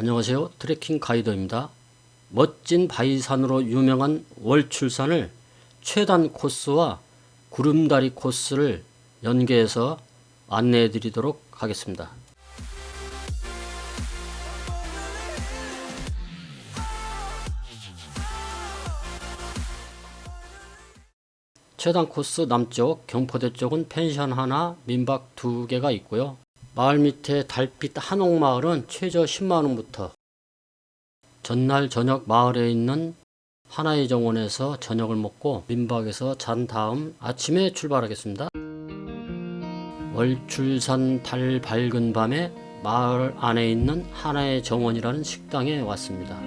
안녕하세요. 트레킹 가이드입니다. 멋진 바위산으로 유명한 월출산을 최단 코스와 구름다리 코스를 연계해서 안내해 드리도록 하겠습니다. 최단 코스 남쪽 경포대 쪽은 펜션 하나, 민박 두 개가 있고요. 마을 밑에 달빛 한옥마을은 최저 10만 원부터 전날 저녁 마을에 있는 하나의 정원에서 저녁을 먹고 민박에서 잔 다음 아침에 출발하겠습니다. 월출산 달 밝은 밤에 마을 안에 있는 하나의 정원이라는 식당에 왔습니다.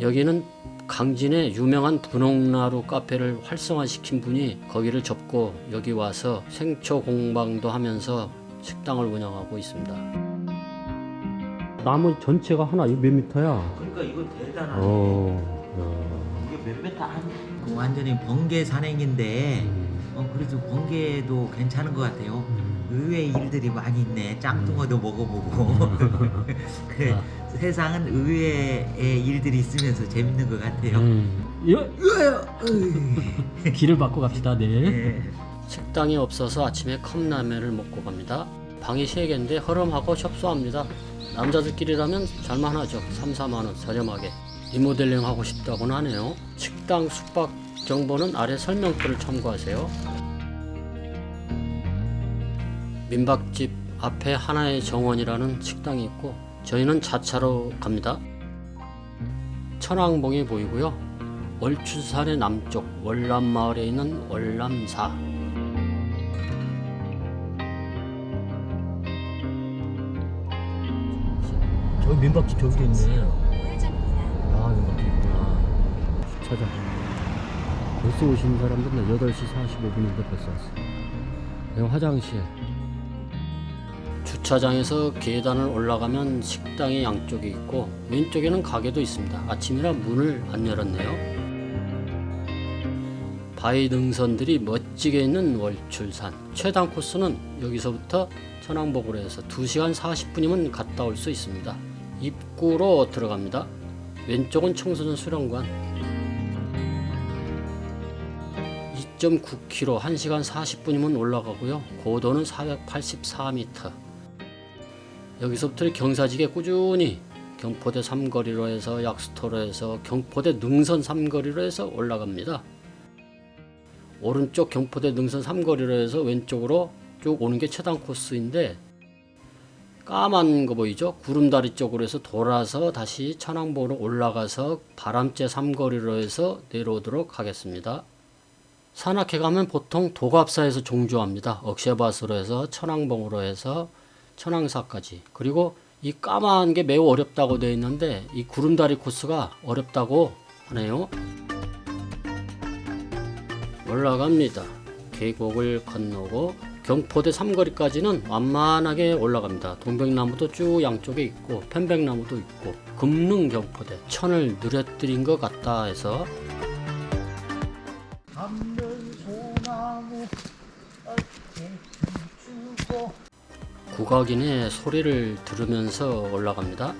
여기는 강진의 유명한 분홍나루 카페를 활성화시킨 분이 거기를 접고 여기 와서 생초 공방도 하면서 식당을 운영하고 있습니다. 나무 전체가 하나 이거 몇 미터야? 그러니까 이거 대단하네. 어, 이게 몇 메타 한? 그 완전히 번개 산행인데 어 그래도 번개도 괜찮은 것 같아요. 의외의 일들이 많이 있네. 짱뚱어도 먹어보고. 그래 아. 세상은 의외의 일들이 있으면서 재밌는 것 같아요. 음. 이거 으이. 길을 바꿔 갑시다. 네. 예. 식당이 없어서 아침에 컵라면을 먹고 갑니다. 방이 3개인데 허름하고 협소합니다. 남자들끼리라면 잘만하죠. 3, 4만 원 저렴하게. 리모델링 하고 싶다고는 하네요. 식당 숙박 정보는 아래 설명글을 참고하세요. 민박집 앞에 하나의 정원이라는 식당이 있고 저희는 자차로 갑니다. 천왕봉이 보이고요. 월출산의 남쪽 월남마을에 있는 월남사 저기 민박집 저기도 있네. 아, 민박집 있구나. 주차장. 벌써 오신 사람들은 8시 45분인데 벌써 왔어. 여기 화장실. 주차장에서 계단을 올라가면 식당이 양쪽에 있고 왼쪽에는 가게도 있습니다. 아침이라 문을 안 열었네요. 바위 능선들이 멋지게 있는 월출산. 최단 코스는 여기서부터 천왕봉으로 해서 2시간 40분이면 갔다 올 수 있습니다. 입구로 들어갑니다. 왼쪽은 청소년 수련관. 2.9km 1시간 40분이면 올라가고요. 고도는 484m. 여기서부터 경사지게 꾸준히 경포대 삼거리로 해서 약수터로 해서 경포대 능선 삼거리로 해서 올라갑니다. 오른쪽 경포대 능선 삼거리로 해서 왼쪽으로 쭉 오는 게 최단 코스인데 까만 거 보이죠? 구름다리 쪽으로 해서 돌아서 다시 천왕봉으로 올라가서 바람째 삼거리로 해서 내려오도록 하겠습니다. 산악회 가면 보통 도갑사에서 종주합니다. 억새밭으로 해서 천왕봉으로 해서 천왕사까지. 그리고 이 까만 게 매우 어렵다고 되어 있는데 이 구름다리 코스가 어렵다고 하네요. 올라갑니다. 계곡을 건너고 경포대 삼거리까지는 완만하게 올라갑니다. 동백나무도 쭉 양쪽에 있고 편백나무도 있고 금능 경포대 천을 누려뜨린 것 같다 해서 국악인의 소리를 들으면서 올라갑니다.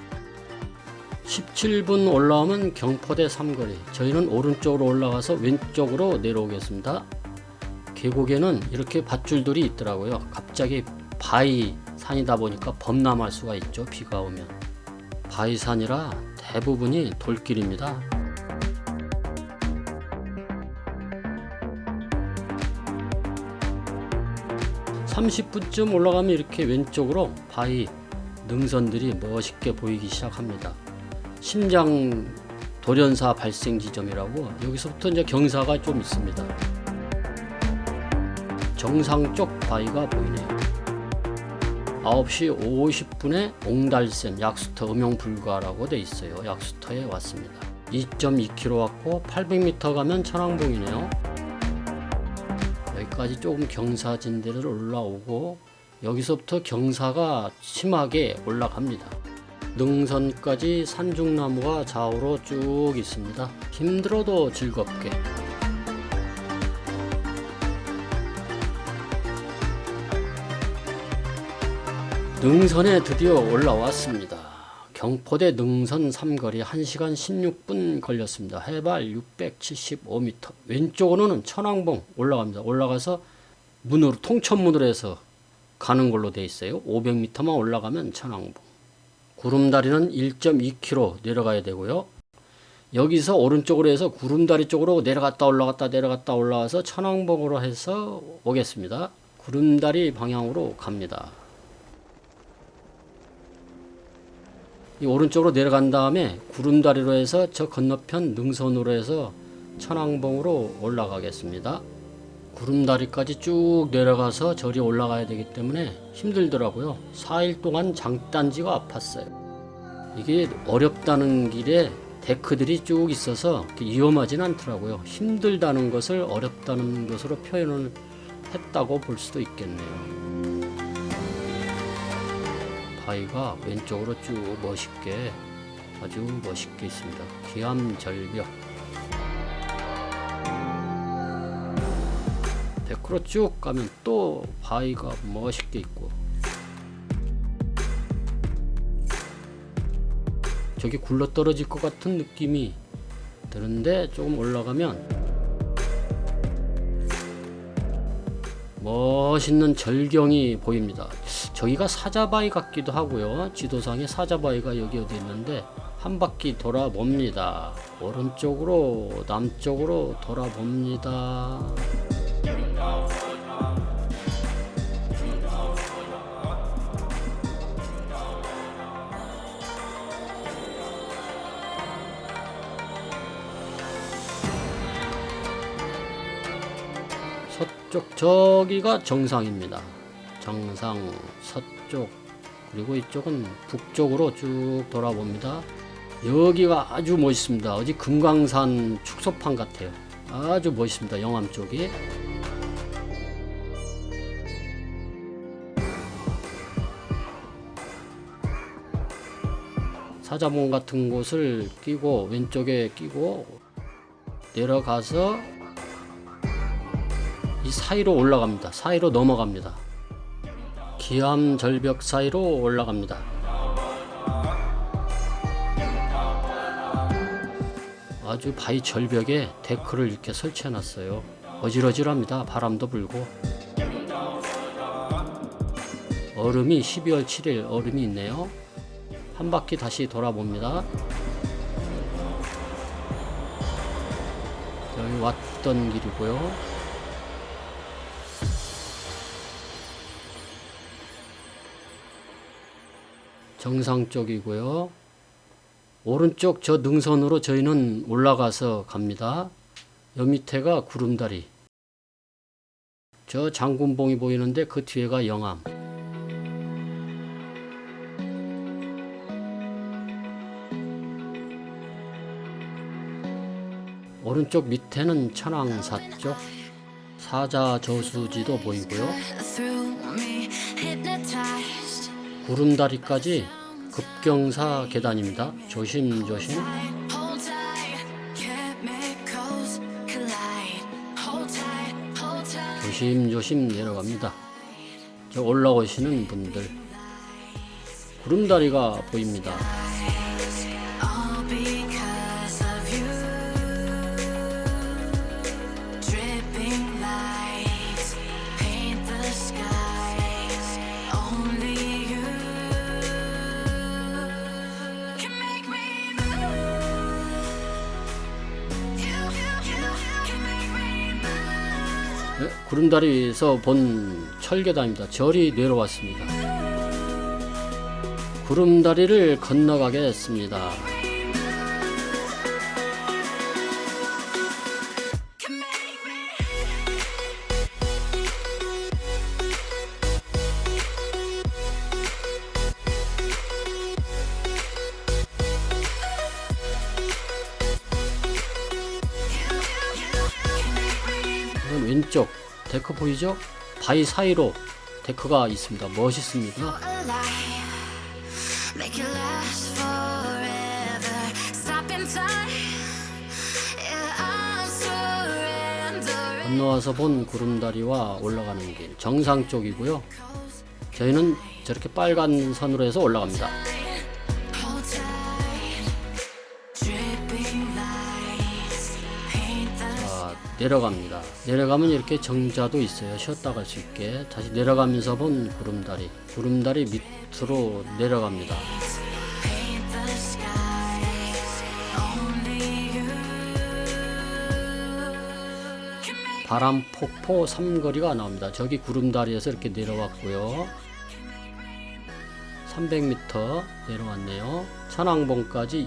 17분 올라오면 경포대 삼거리. 저희는 오른쪽으로 올라가서 왼쪽으로 내려오겠습니다. 계곡에는 이렇게 밧줄들이 있더라고요. 갑자기 바위 산이다 보니까 범람할 수가 있죠. 비가 오면. 바위 산이라 대부분이 돌길입니다. (30분쯤) 올라가면 이렇게 왼쪽으로 바위 능선들이 멋있게 보이기 시작합니다. 심장 돌연사 발생 지점이라고 여기서부터 이제 경사가 좀 있습니다. 정상 쪽 바위가 보이네요. 9시 50분에 옹달샘 약수터 음용 불가라고 돼 있어요. 약수터에 왔습니다. 2.2km 왔고 800m 가면 천왕봉이네요. 여기까지 조금 경사진대를 올라오고 여기서부터 경사가 심하게 올라갑니다. 능선까지 산중나무가 좌우로 쭉 있습니다. 힘들어도 즐겁게. 능선에 드디어 올라왔습니다. 경포대 능선 삼거리 1시간 16분 걸렸습니다. 해발 675m. 왼쪽으로는 천왕봉 올라갑니다. 올라가서 문으로 통천문으로 해서 가는 걸로 돼 있어요. 500m만 올라가면 천왕봉. 구름다리는 1.2km 내려가야 되고요. 여기서 오른쪽으로 해서 구름다리 쪽으로 내려갔다 올라갔다 내려갔다 올라와서 천왕봉으로 해서 오겠습니다. 구름다리 방향으로 갑니다. 이 오른쪽으로 내려간 다음에 구름다리로 해서 저 건너편 능선으로 해서 천왕봉으로 올라가겠습니다. 구름다리까지 쭉 내려가서 저리 올라가야 되기 때문에 힘들더라고요. 4일 동안 장단지가 아팠어요. 이게 어렵다는 길에 데크들이 쭉 있어서 위험하진 않더라고요. 힘들다는 것을 어렵다는 것으로 표현을 했다고 볼 수도 있겠네요. 바위가 왼쪽으로 쭉 멋있게 아주 멋있게 있습니다. 기암절벽 데크로 쭉 가면 또 바위가 멋있게 있고 저기 굴러 떨어질 것 같은 느낌이 드는데 조금 올라가면 멋있는 절경이 보입니다. 저기가 사자바위 같기도 하고요. 지도상에 사자바위가 여기 어디 있는데 한 바퀴 돌아봅니다. 오른쪽으로 남쪽으로 돌아봅니다. 서쪽 저기가 정상입니다. 정상 서쪽 그리고 이쪽은 북쪽으로 쭉 돌아봅니다. 여기가 아주 멋있습니다. 어디 금강산 축소판 같아요. 아주 멋있습니다. 영암 쪽이. 사자봉 같은 곳을 끼고 왼쪽에 끼고 내려가서 이 사이로 올라갑니다. 사이로 넘어갑니다. 기암 절벽 사이로 올라갑니다. 아주 바위 절벽에 데크를 이렇게 설치해 놨어요. 어질어질합니다. 바람도 불고. 얼음이 12월 7일 얼음이 있네요. 한 바퀴 다시 돌아봅니다. 여기 왔던 길이고요. 정상 쪽이고요. 오른쪽 저 능선으로 저희는 올라가서 갑니다. 여 밑에가 구름다리. 저 장군봉이 보이는데 그 뒤에가 영암. 오른쪽 밑에는 천왕사 쪽 사자 저수지도 보이고요. 구름다리까지 급경사 계단입니다. 조심조심. 조심조심 내려갑니다. 저 올라오시는 분들 구름다리가 보입니다. 구름다리에서 본 철계단입니다. 절이 내려왔습니다. 구름다리를 건너가겠습니다. 데크 보이죠? 바위 사이로 데크가 있습니다. 멋있습니다. 건너와서 본 구름다리와 올라가는 길 정상 쪽이고요. 저희는 저렇게 빨간 선으로 해서 올라갑니다. 내려갑니다. 내려가면 이렇게 정자도 있어요. 쉬었다 갈 수 있게. 다시 내려가면서 본 구름다리. 구름다리 밑으로 내려갑니다. Paint the sky. Only you can make 바람 폭포 삼거리가 나옵니다. 저기 구름다리에서 이렇게 내려왔고요. 300m 내려왔네요. 천왕봉까지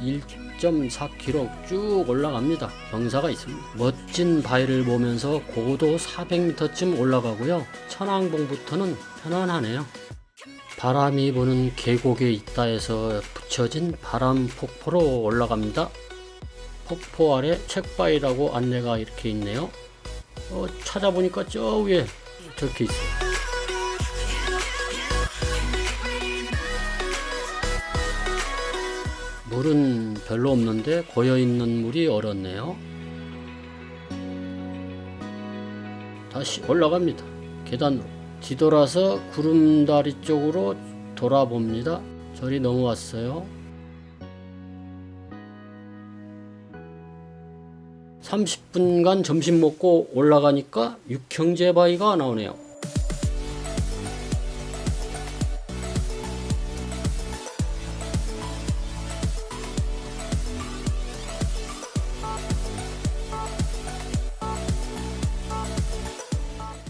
1.4km 쭉 올라갑니다. 경사가 있습니다. 멋진 바위를 보면서 고도 400m쯤 올라가고요. 천왕봉부터는 편안하네요. 바람이 부는 계곡에 있다 해서 붙여진 바람 폭포로 올라갑니다. 폭포 아래 책바위라고 안내가 이렇게 있네요. 어, 찾아보니까 저 위에 적혀 있어요. 물은 별로 없는데 고여 있는 물이 얼었네요. 다시 올라갑니다. 계단으로 뒤돌아서 구름다리 쪽으로 돌아봅니다. 저리 넘어왔어요. 30분간 점심 먹고 올라가니까 육형제 바위가 나오네요.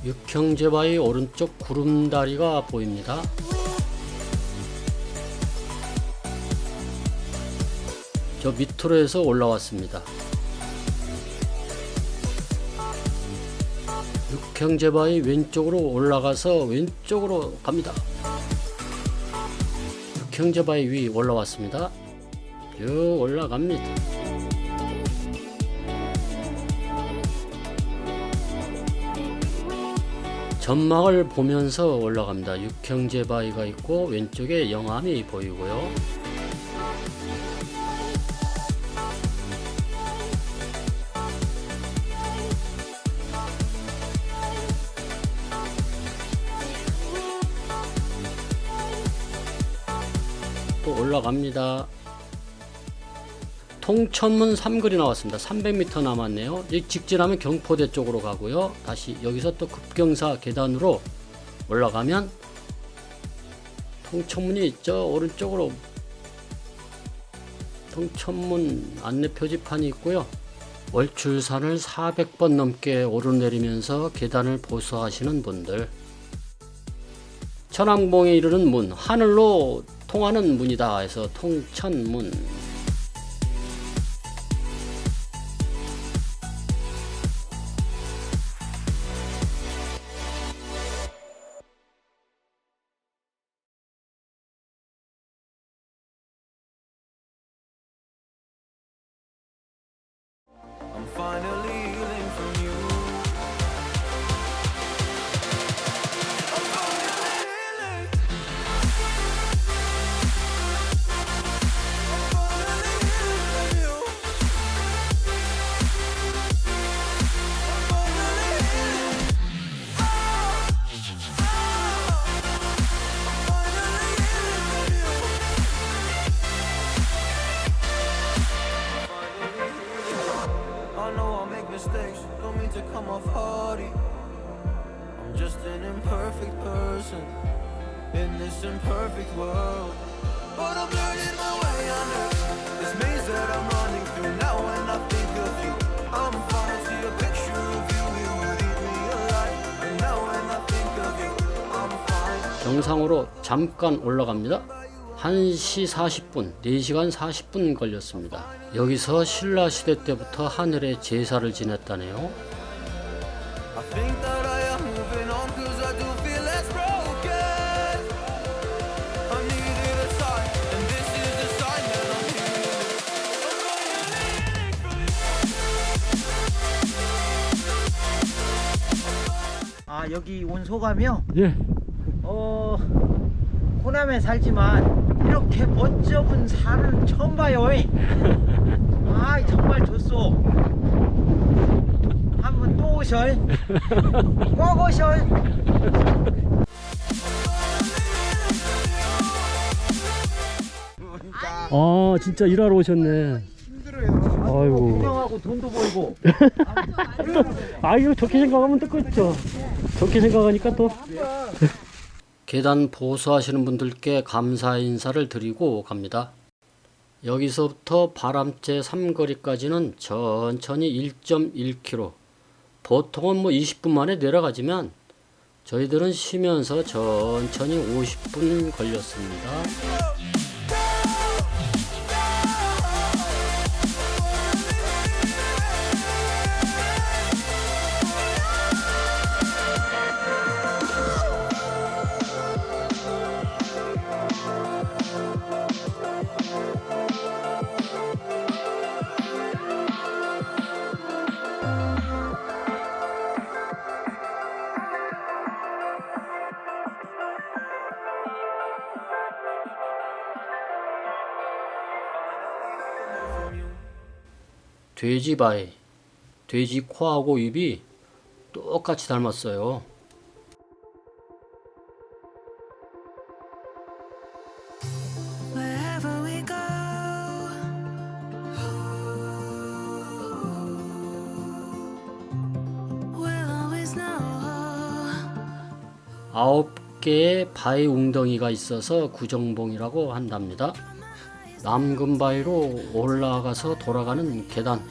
육형제 바위 오른쪽 구름다리가 보입니다. 저 밑으로 해서 올라왔습니다. 육형제바위 왼쪽으로 올라가서 왼쪽으로 갑니다. 육형제바위 위 올라왔습니다. 쭉 올라갑니다. 전망을 보면서 올라갑니다. 육형제 바위가 있고 왼쪽에 영암이 보이고요. 또 올라갑니다. 통천문 삼거리 나왔습니다. 300m 남았네요. 이 직진하면 경포대 쪽으로 가고요. 다시 여기서 또 급경사 계단으로 올라가면 통천문이 저 오른쪽으로 통천문 안내 표지판이 있고요. 월출산을 400번 넘게 오르내리면서 계단을 보수하시는 분들 천왕봉에 이르는 문 하늘로 통하는 문이다 해서 통천문 정상으로 잠깐 올라갑니다. 1시 40분, 4시간 40분 걸렸습니다. 여기서 신라 시대 때부터 하늘에 제사를 지냈다네요. 아 여기 온 소감이요? 예. 어 호남에 살지만 이렇게 멋쩍은 산은 처음 봐요. 아 정말 좋소. 한번 또 오셔. 꼭 오셔. 아, 진짜 일하러 오셨네. 힘들어요. 아이고. 구경하고 돈도 벌고. 아 이거 좋게 생각하면 또 그렇죠. 좋게 생각하니까 또 계단 보수하시는 분들께 감사 인사를 드리고 갑니다. 여기서부터 바람째 삼거리까지는 천천히 1.1km. 보통은 뭐 20분 만에 내려가지만 저희들은 쉬면서 천천히 50분 걸렸습니다. 돼지바위, 돼지 코하고 입이 똑같이 닮았어요. 아홉 개의 바위 웅덩이가 있어서 구정봉이라고 한답니다. 남근바위로 올라가서 돌아가는 계단.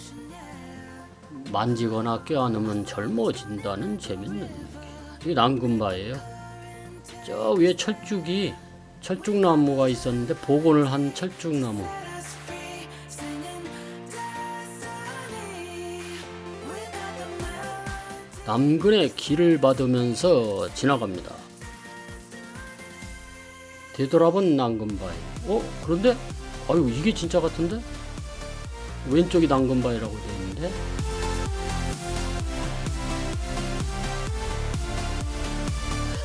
만지거나 껴안으면 젊어진다는 재밌는 이게 남근바위예요. 저 위에 철쭉이 철쭉나무가 있었는데 복원을 한 철쭉나무. 남근의 길을 받으면서 지나갑니다. 되돌아본 남근바위. 어? 그런데? 아유 이게 진짜 같은데? 왼쪽이 남근바위라고 되어 있는데?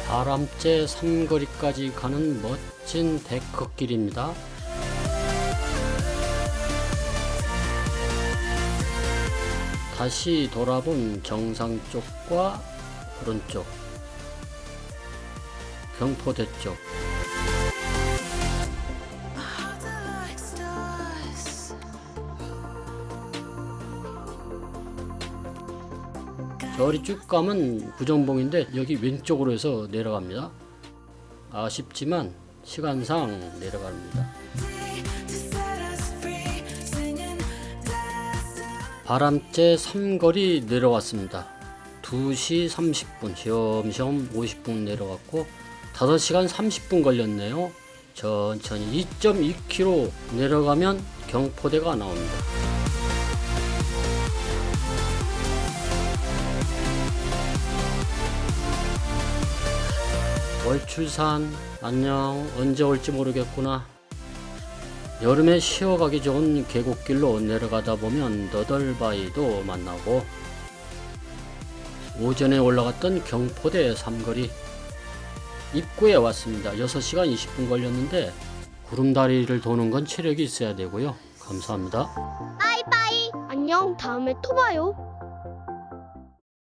바람째 삼거리까지 가는 멋진 데크길입니다. 다시 돌아본 정상 쪽과 오른쪽 경포대 쪽 저리 쭉 가면 구정봉인데 여기 왼쪽으로 해서 내려갑니다. 아쉽지만 시간상 내려갑니다. 바람째 삼거리 내려왔습니다. 2시 30분 시험시험 50분 내려갔고 5시간 30분 걸렸네요. 천천히 2.2km 내려가면 경포대가 나옵니다. 월출산 안녕 언제 올지 모르겠구나. 여름에 쉬어가기 좋은 계곡길로 내려가다 보면 너덜바위도 만나고 오전에 올라갔던 경포대 삼거리 입구에 왔습니다. 6시간 20분 걸렸는데 구름다리를 도는 건 체력이 있어야 되고요. 감사합니다. 빠이빠이. 안녕. 다음에 또 봐요.